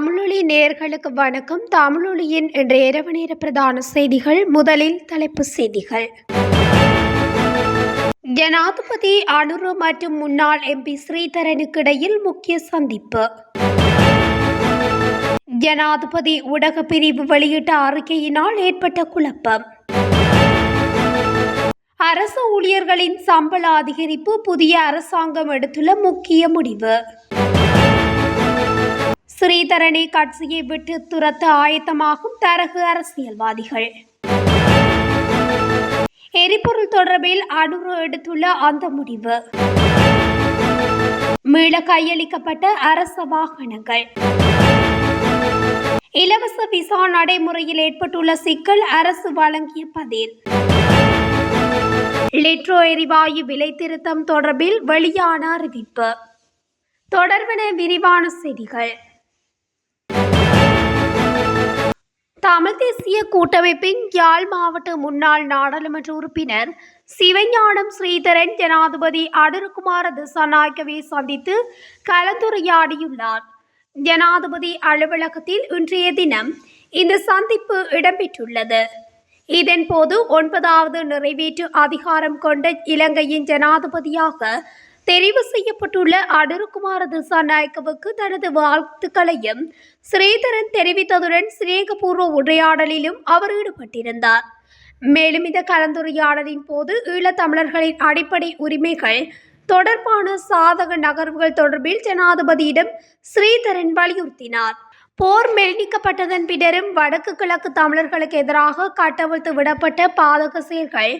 தமிழொலி நேர்களுக்கு வணக்கம். தமிழொலியின் இன்று இரவு நேர பிரதான செய்திகள் முதலில் தலைப்பு செய்திகள். ஜனாதிபதி அனுரு மற்றும் முன்னாள் எம்பி ஸ்ரீதரனுக்கு இடையில் முக்கிய சந்திப்பு. ஜனாதிபதி ஊடக பிரிவு வெளியிட்ட அறிக்கையினால் ஏற்பட்ட குழப்பம். அரசு ஊழியர்களின் சம்பள அதிகரிப்பு புதிய அரசாங்கம் எடுத்துள்ள முக்கிய முடிவு. ஸ்ரீதரணி கட்சியை விட்டு துரத்த ஆயத்தமாகும் தரகு அரசியல்வாதிகள். எரிபொருள் தொடர்பில் அனுரு எடுத்துள்ள அந்த முடிவு. மீள கையளிக்கப்பட்ட அரச வாகனங்கள். இலவச விசா நடைமுறையில் ஏற்பட்டுள்ள சிக்கல் அரசு வழங்கிய பதில். லிட்ரோ எரிவாயு விலை திருத்தம் தொடர்பில் வெளியான அறிவிப்பு. தொடர்பின விரிவான செய்திகள். தமிழ் தேசிய கூட்டமைப்பின் யாழ் மாவட்ட முன்னாள் நாடாளுமன்ற உறுப்பினர் சிவஞானம் ஸ்ரீதரன் ஜனாதிபதி அடருகுமார திசாநாயக்கவை சந்தித்து கலந்துரையாடியுள்ளார். ஜனாதிபதி அலுவலகத்தில் இன்றைய தினம் இந்த சந்திப்பு இடம்பெற்றுள்ளது. இதன்போது ஒன்பதாவது நிறைவேற்று அதிகாரம் கொண்ட இலங்கையின் ஜனாதிபதியாக தெரிவு செய்யப்பட்டுள்ள அடருகுமார திசாநாயக்கவுக்கு தனது வாழ்த்துக்களையும் ஸ்ரீதரன் தெரிவித்ததுடன் சிநேகபூர்வ உரையாடலிலும் அவர் ஈடுபட்டிருந்தார். மேலும் இந்த கலந்துரையாடலின் போது ஈழத்தமிழர்களின் அடிப்படை உரிமைகள் தொடர்பான சாதக நகர்வுகள் தொடர்பில் ஜனாதிபதியிடம் ஸ்ரீதரன் வலியுறுத்தினார். போர் மெல்லிக்கப்பட்டதன் பின்னரும் வடக்கு கிழக்கு தமிழர்களுக்கு எதிராக கட்டவிழ்த்து விடப்பட்ட பாதக செயல்கள்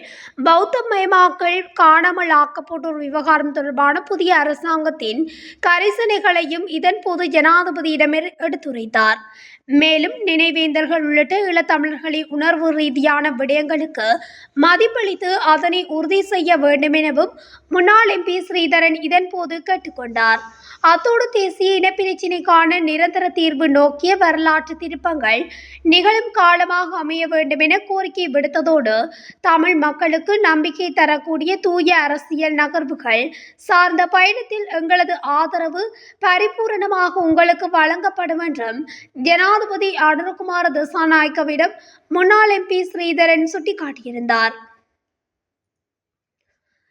பௌத்தமயமாக்கல் காணாமல் ஆக்கப்பட்டோர் விவகாரம் தொடர்பான புதிய அரசாங்கத்தின் கரிசனைகளையும் இதன்போது ஜனாதிபதியிடம் எடுத்துரைத்தார். மேலும் நினைவேந்தர்கள் உள்ளிட்ட ஈழத்தமிழர்களின் உணர்வு ரீதியான விடயங்களுக்கு மதிப்பளித்து அதனை உறுதி செய்ய வேண்டும் எனவும் முன்னாள் எம்பி ஸ்ரீதரன் இதன்போது கேட்டுக்கொண்டார். அத்தோடு தேசிய இனப்பிரச்சினைக்கான நிரந்தர தீர்வு நோக்கிய வரலாற்று திருப்பங்கள் நிகழும் காலமாக அமைய வேண்டும் என கோரிக்கை விடுத்ததோடு தமிழ் மக்களுக்கு நம்பிக்கை தரக்கூடிய தூய அரசியல் நகர்வுகள் சார்ந்த பயணத்தில் எங்களது ஆதரவு பரிபூரணமாக உங்களுக்கு வழங்கப்படும் என்றும் ஜனாதிபதி அனுர்குமார திசாநாயக்கவிடம் முன்னாள் எம்பி ஸ்ரீதரன் சுட்டிக்காட்டியிருந்தார்.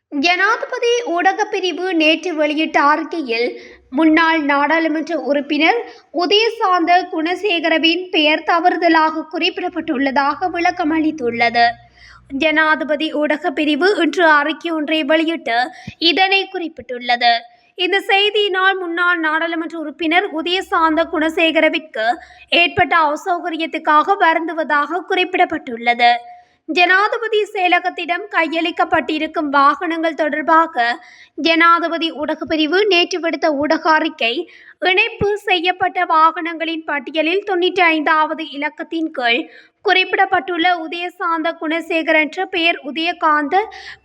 ஜனாதிபதி ஊடகப் பிரிவு நேற்று வெளியிட்ட அறிக்கையில் முன்னாள் நாடாளுமன்ற உறுப்பினர் உதயசாந்த குணசேகரவின் பெயர் தவறுதலாக குறிப்பிடப்பட்டுள்ளதாக விளக்கம் அளித்துள்ளது. ஜனாதிபதி ஊடகப் பிரிவு இன்று அறிக்கை ஒன்றை வெளியிட்டு இதனை குறிப்பிட்டுள்ளது. இந்த செய்தியினால் முன்னாள் நாடாளுமன்ற உறுப்பினர் உதயசாந்த குணசேகரவிற்கு ஏற்பட்ட அசௌகரியத்துக்காக வருந்துவதாக குறிப்பிடப்பட்டுள்ளது. ஜனாதிபதி செயலகத்திடம் கையளிக்கப்பட்டிருக்கும் வாகனங்கள் தொடர்பாக ஜனாதிபதி ஊடகப்பிரிவு நேற்று விடுத்த ஊடக அறிக்கை இணைப்பு செய்யப்பட்ட வாகனங்களின் பட்டியலில் தொன்னூற்றி ஐந்தாவது இலக்கத்தின் கீழ் குறிப்பிடப்பட்டுள்ள உதயசாந்த குணசேகர் என்ற பெயர் உதயகாந்த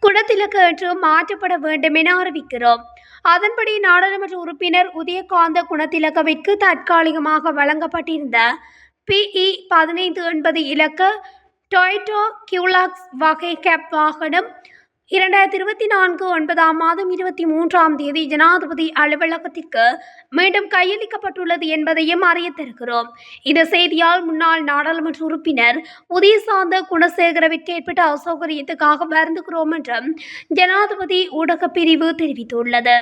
குணத்திலக்கு என்று மாற்றப்பட வேண்டும் என அறிவிக்கிறோம். அதன்படி நாடாளுமன்ற உறுப்பினர் உதயகாந்த குணத்திலக்கவிற்கு தற்காலிகமாக வழங்கப்பட்டிருந்த பிஇ பதினைந்து என்பது இலக்க டொயட்டோ கியூலாக்ஸ் வகை கேப் வாகனம் இரண்டாயிரத்தி இருபத்தி நான்கு ஒன்பதாம் மாதம் இருபத்தி மூன்றாம் தேதி ஜனாதிபதி அலுவலகத்திற்கு மீண்டும் கையளிக்கப்பட்டுள்ளது என்பதையும் அறிய தருகிறோம் இந்த செய்தியால் முன்னாள் நாடாளுமன்ற உறுப்பினர் உதயசாந்த குணசேகரவிற்கு ஏற்பட்ட அசௌகரியத்துக்காக வருந்துகிறோம் என்றும் ஜனாதிபதி ஊடகப் பிரிவு தெரிவித்துள்ளது.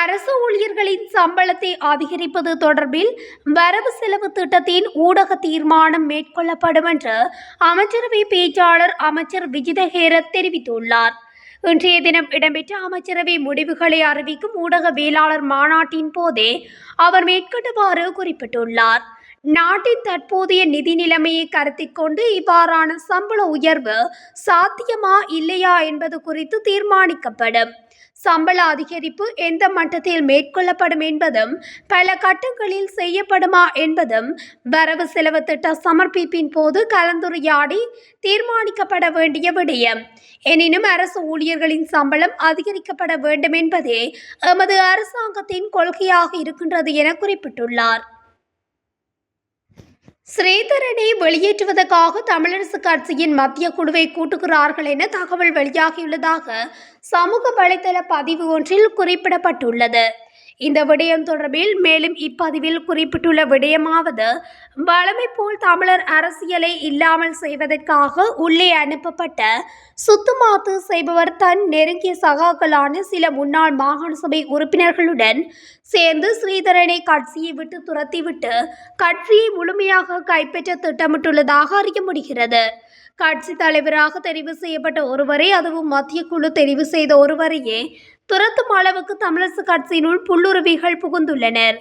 அரசு ஊழியர்களின் சம்பளத்தை அதிகரிப்பது தொடர்பில் வரவு செலவு திட்டத்தின் ஊடக தீர்மானம் மேற்கொள்ளப்படும் என்று அமைச்சரவை பேச்சாளர் அமைச்சர் விஜிதஹேரத் தெரிவித்துள்ளார். இன்றைய தினம் இடம்பெற்ற அமைச்சரவை முடிவுகளை அறிவிக்கும் ஊடகவியலாளர் மாநாட்டின் போதே அவர் மேற்கொண்டவாறு குறிப்பிட்டுள்ளார். நாட்டின் தற்போதைய நிதி நிலைமையை கருத்தில் கொண்டு இவ்வாறான சம்பள உயர்வு சாத்தியமா இல்லையா என்பது குறித்து தீர்மானிக்கப்படும். சம்பள அதிகரிப்பு எந்த மட்டத்தில் மேற்கொள்ளப்படும் என்பதும் பல கட்டங்களில் செய்யப்படுமா என்பதும் வரவு செலவு திட்ட சமர்ப்பிப்பின் போது கலந்துரையாடி தீர்மானிக்கப்பட வேண்டிய விடயம். எனினும் அரசு ஊழியர்களின் சம்பளம் அதிகரிக்கப்பட வேண்டும் என்பதே எமது அரசாங்கத்தின் கொள்கையாக இருக்கின்றது என குறிப்பிட்டுள்ளார். ஸ்ரீதரனை வெளியேற்றுவதற்காக தமிழரசு கட்சியின் மத்திய குழுவை கூட்டுகிறார்கள் என தகவல் வெளியாகியுள்ளதாக சமூக வலைதள பதிவு ஒன்றில் குறிப்பிடப்பட்டுள்ளது. இந்த விடயம் தொடர்பில் மேலும் இப்பதிவில் குறிப்பிட்டுள்ள விடயமாவது வளமை போல் தமிழர் அரசியலை இல்லாமல் செய்வதற்காக உள்ளே அனுப்பப்பட்ட சுத்துமாத்து செய்பவர் தன் நெருங்கிய சகாக்களான சில முன்னாள் மாகாண சபை உறுப்பினர்களுடன் சேர்ந்து ஸ்ரீதரனை கட்சியை விட்டு துரத்திவிட்டு கட்சியை முழுமையாக கைப்பற்ற திட்டமிட்டுள்ளதாக அறிய முடிகிறது. கட்சி தலைவராக தெரிவு செய்யப்பட்ட ஒருவரை அதுவும் மத்திய குழு தெரிவு செய்த ஒருவரையே துரத்தும் அளவுக்கு தமிழரசு கட்சியினுள் புல்லுருவிகள் புகுந்துள்ளனர்.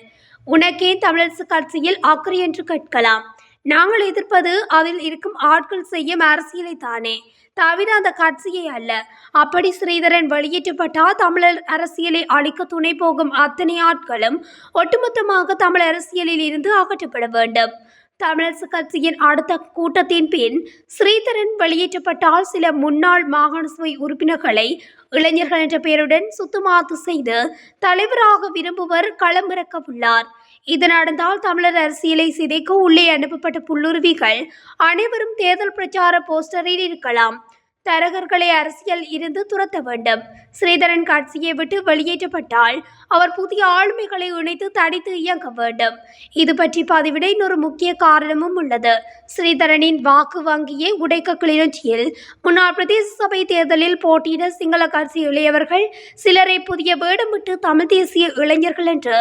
உனக்கே தமிழரசு கட்சியில் அக்கறை என்று கேட்கலாம். நாங்கள் எதிர்ப்பது அதில் இருக்கும் ஆட்கள் செய்யும் அரசியலை தானே. தவிர அந்த கட்சியை அல்ல. அப்படி ஸ்ரீதரன் வெளியேற்றப்பட்டால் தமிழர் அரசியலை அழிக்க துணை போகும் அத்தனை ஆட்களும் ஒட்டுமொத்தமாக தமிழ் அரசியலில் இருந்து அகற்றப்பட வேண்டும். தமிழரசு கட்சியின் அடுத்த கூட்டத்தின் பின் ஸ்ரீதரன் வெளியேற்றப்பட்டால் சில முன்னாள் மாகாண சபை உறுப்பினர்களை இளைஞர்கள் என்ற பெயருடன் சுத்தமாத்து செய்து தலைவராக விரும்புவர் களமிறக்க உள்ளார் இது நடந்தால் தமிழர் அரசியலை சிதைக்க உள்ளே அனுப்பப்பட்ட புல்லுருவிகள் அனைவரும் தேர்தல் பிரச்சார போஸ்டரில் இருக்கலாம். தரகர்களை அரசியல் இருந்து துரத்த வேண்டும். ஸ்ரீதரன் காட்சியை விட்டு வெளியேற்றப்பட்டால் அவர் புதிய ஆளுமைகளை இணைத்து தடித்து இயங்க வேண்டும். இது பற்றி பதிவிட இன்னொரு முக்கிய காரணமும் உள்ளது. ஸ்ரீதரனின் வாக்கு வங்கியை உடைக்க கிளர்ச்சியில் முன்னாள் பிரதேச சபை தேர்தலில் போட்டியிட சிங்கள கட்சி இளையவர்கள் சிலரை புதிய வேடமிட்டு தமிழ் தேசிய இளைஞர்கள் என்று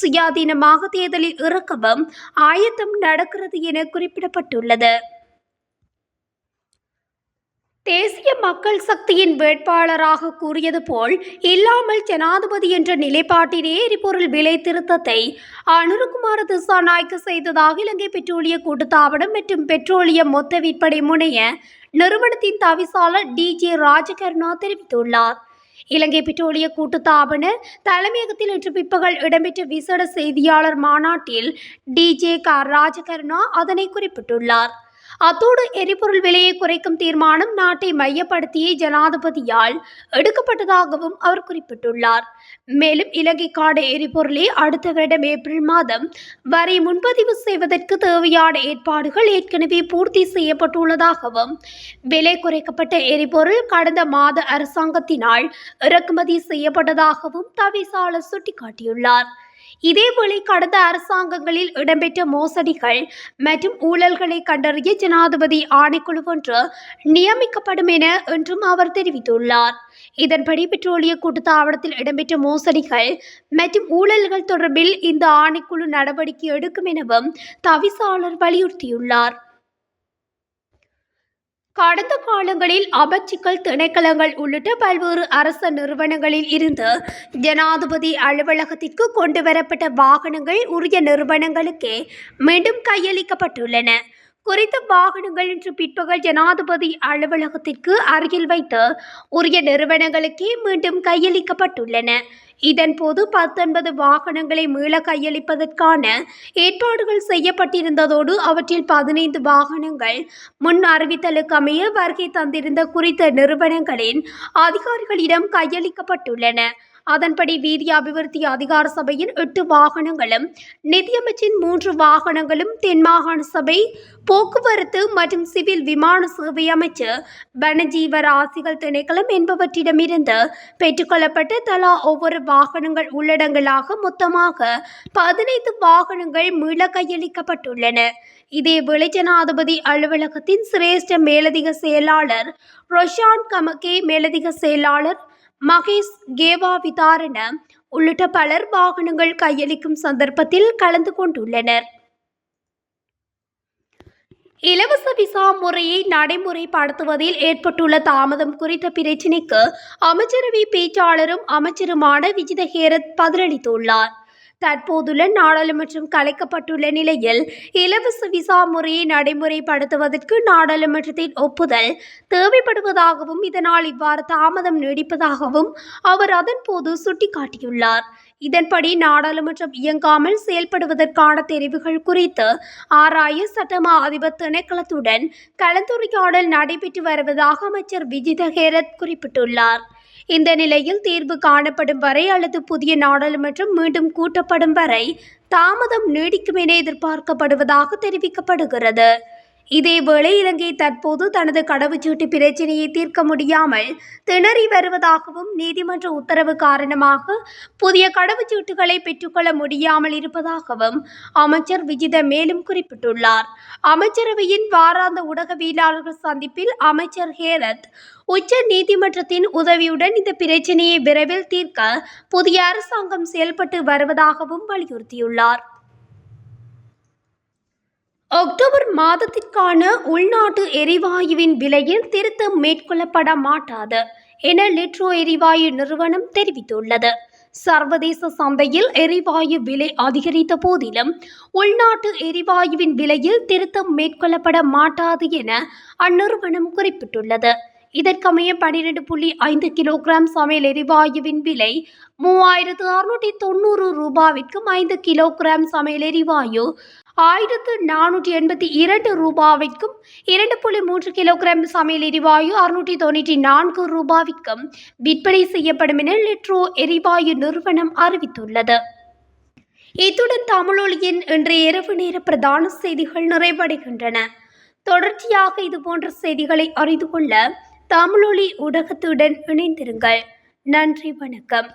சுயாதீனமாக தேர்தலில் இறக்கவும் ஆயத்தம் நடக்கிறது என குறிப்பிடப்பட்டுள்ளது. தேசிய மக்கள் சக்தியின் வேட்பாளராக கூறியது போல் இல்லாமல் ஜனாதிபதி என்ற நிலைப்பாட்டிலே எரிபொருள் விலை திருத்தத்தை அனுருகுமார திசாநாய்க்கு செய்ததாக இலங்கை பெட்ரோலிய கூட்டுத்தாபனம் மற்றும் பெட்ரோலியம் மொத்த விற்பனை முனைய நிறுவனத்தின் தவிசாளர் டிஜே ராஜகருணா தெரிவித்துள்ளார். இலங்கை பெட்ரோலிய கூட்டுத்தாபன தலைமையகத்தில் இன்று பிற்பகல் இடம்பெற்ற விசேட செய்தியாளர் மாநாட்டில் டிஜே க. ராஜகருணா அதனை குறிப்பிட்டுள்ளார். அத்தோடு எரிபொருள் விலையை குறைக்கும் தீர்மானம் நாட்டை மையப்படுத்திய ஜனாதிபதியால் எடுக்கப்பட்டதாகவும் அவர் குறிப்பிட்டுள்ளார். மேலும் இலங்கைக்கான எரிபொருளை அடுத்த வருடம் ஏப்ரல் மாதம் வரை முன்பதிவு செய்வதற்கு தேவையான ஏற்பாடுகள் ஏற்கனவே பூர்த்தி செய்யப்பட்டுள்ளதாகவும் விலை குறைக்கப்பட்ட எரிபொருள் கடந்த மாத அரசாங்கத்தினால் இறக்குமதி செய்யப்பட்டதாகவும் தவிசாளர் சுட்டிக்காட்டியுள்ளார். இதேபோல கடந்த அரசாங்கங்களில் இடம்பெற்ற மோசடிகள் மற்றும் ஊழல்களை கண்டறிய ஜனாதிபதி ஆணைக்குழு ஒன்று நியமிக்கப்படும் என என்றும் அவர் தெரிவித்துள்ளார். இதன்படி பெட்ரோலிய கூட்டுத்தாபனத்தில் இடம்பெற்ற மோசடிகள் மற்றும் ஊழல்கள் தொடர்பில் இந்த ஆணைக்குழு நடவடிக்கை எடுக்கும் எனவும் தவிசாளர் வலியுறுத்தியுள்ளார். கடந்த காலங்களில் அபச்சிக்கல் திணைக்களங்கள் உள்ளிட்ட பல்வேறு அரச நிறுவனங்களில் இருந்து ஜனாதிபதி அலுவலகத்திற்கு கொண்டு வரப்பட்ட வாகனங்கள் உரிய நிறுவனங்களுக்கே மீண்டும் கையளிக்கப்பட்டுள்ளன. குறித்த வாகனங்கள் இன்று பிற்பகல் ஜனாதிபதி அலுவலகத்திற்கு அருகில் வைத்து உரிய நிறுவனங்களுக்கே மீண்டும் கையளிக்கப்பட்டுள்ளன. இதன்போது பத்தொன்பது வாகனங்களை மீள கையளிப்பதற்கான ஏற்பாடுகள் செய்யப்பட்டிருந்ததோடு அவற்றில் பதினைந்து வாகனங்கள் முன் அறிவித்தலுக்கமைய வருகை தந்திருந்த குறித்த நிறுவனங்களின் அதிகாரிகளிடம் கையளிக்கப்பட்டுள்ளன. அதன்படி வீதி அபிவிருத்தி அதிகார சபையின் எட்டு வாகனங்களும் நிதியமைச்சின் மூன்று வாகனங்களும் தென் மாகாண சபை போக்குவரத்து மற்றும் சிவில் விமான சேவை அமைச்சர் வனஜீவ ராசிகள் திணைக்களம் என்பவற்றிடமிருந்து பெற்றுக்கொள்ளப்பட்ட தலா ஒவ்வொரு வாகனங்கள் உள்ளடங்கலாக மொத்தமாக பதினைந்து வாகனங்கள் மீள கையளிக்கப்பட்டுள்ளன. இதேவேளை ஜனாதிபதி அலுவலகத்தின் சிரேஷ்ட மேலதிக செயலாளர் ரொஷான் கமகே மேலதிக செயலாளர் மகேஷ் கேவா விதாரண உள்ளிட்ட பலர் வாகனங்கள் கையளிக்கும் சந்தர்ப்பத்தில் கலந்து கொண்டுள்ளனர். இலவச விசா முறையை நடைமுறைப்படுத்துவதில் ஏற்பட்டுள்ள தாமதம் குறித்த பிரச்சினைக்கு அமைச்சரவை பேச்சாளரும் அமைச்சருமான விஜித ஹேரத் பதிலளித்துள்ளார். தற்போதுள்ள நாடாளுமன்றம் கலைக்கப்பட்டுள்ள நிலையில் இலவச விசா முறையை நடைமுறைப்படுத்துவதற்கு நாடாளுமன்றத்தின் ஒப்புதல் தேவைப்படுவதாகவும் இதனால் இவ்வாறு தாமதம் நீடிப்பதாகவும் அவர் அதன்போது சுட்டிக்காட்டியுள்ளார். இதன்படி நாடாளுமன்றம் இயங்காமல் செயல்படுவதற்கான தெரிவுகள் குறித்து ஆராய சட்டமா அதிபர் திணைக்களத்துடன் கலந்துரையாடல் நடைபெற்று வருவதாக அமைச்சர் விஜித ஹேரத் குறிப்பிட்டுள்ளார். இந்த நிலையில் தீர்வு காணப்படும் வரை அல்லது புதிய நாடாளுமன்றம் மீண்டும் கூட்டப்படும் வரை தாமதம் நீடிக்கும் என எதிர்பார்க்கப்படுவதாக தெரிவிக்கப்படுகிறது. இதேவேளை இலங்கை தற்போது தனது கடவுச்சீட்டு பிரச்சினையை தீர்க்க முடியாமல் திணறி வருவதாகவும் நீதிமன்ற உத்தரவு காரணமாக புதிய கடவுச்சீட்டுகளை பெற்றுக்கொள்ள முடியாமல் இருப்பதாகவும் அமைச்சர் விஜித மேலும் குறிப்பிட்டுள்ளார். அமைச்சரவையின் வாராந்த ஊடகவியலாளர்கள் சந்திப்பில் அமைச்சர் ஹேரத் உச்ச நீதிமன்றத்தின் உதவியுடன் இந்த பிரச்சினையை விரைவில் தீர்க்க புதிய அரசாங்கம் செயல்பட்டு வருவதாகவும் வலியுறுத்தியுள்ளார். அக்டோபர் மாதத்திற்கான உள்நாட்டு எரிவாயுவின் விலையில் திருத்தம் மேற்கொள்ளப்பட மாட்டாது என லிட்ரோ எரிவாயு நிறுவனம் தெரிவித்துள்ளது. சர்வதேச சந்தையில் எரிவாயு விலை அதிகரித்த போதிலும் உள்நாட்டு எரிவாயுவின் விலையில் திருத்தம் மேற்கொள்ளப்பட மாட்டாது என அந்நிறுவனம் குறிப்பிட்டுள்ளது. இதற்கமைய பனிரெண்டு புள்ளி ஐந்து கிலோகிராம் சமையல் எரிவாயுவின் விலை மூவாயிரத்து அறுநூற்றி தொண்ணூறு ரூபாவிற்கும் ஐந்து கிலோகிராம் சமையல் எரிவாயு ஆயிரத்து நானூற்றி எண்பத்தி இரண்டு ரூபாவிற்கும் இரண்டு புள்ளி மூன்று கிலோகிராம் சமையல் எரிவாயு அறுநூற்றி தொண்ணூற்றி நான்கு ரூபாவிற்கும் விற்பனை செய்யப்படும் என லிட்ரோ எரிவாயு நிறுவனம் அறிவித்துள்ளது. இத்துடன் தமிழொலியின் இன்றைய இரவு நேர பிரதான செய்திகள் நிறைவடைகின்றன. தொடர்ச்சியாக இதுபோன்ற செய்திகளை அறிந்து கொள்ள தமிழொலி ஊடகத்துடன் இணைந்திருங்கள். நன்றி வணக்கம்.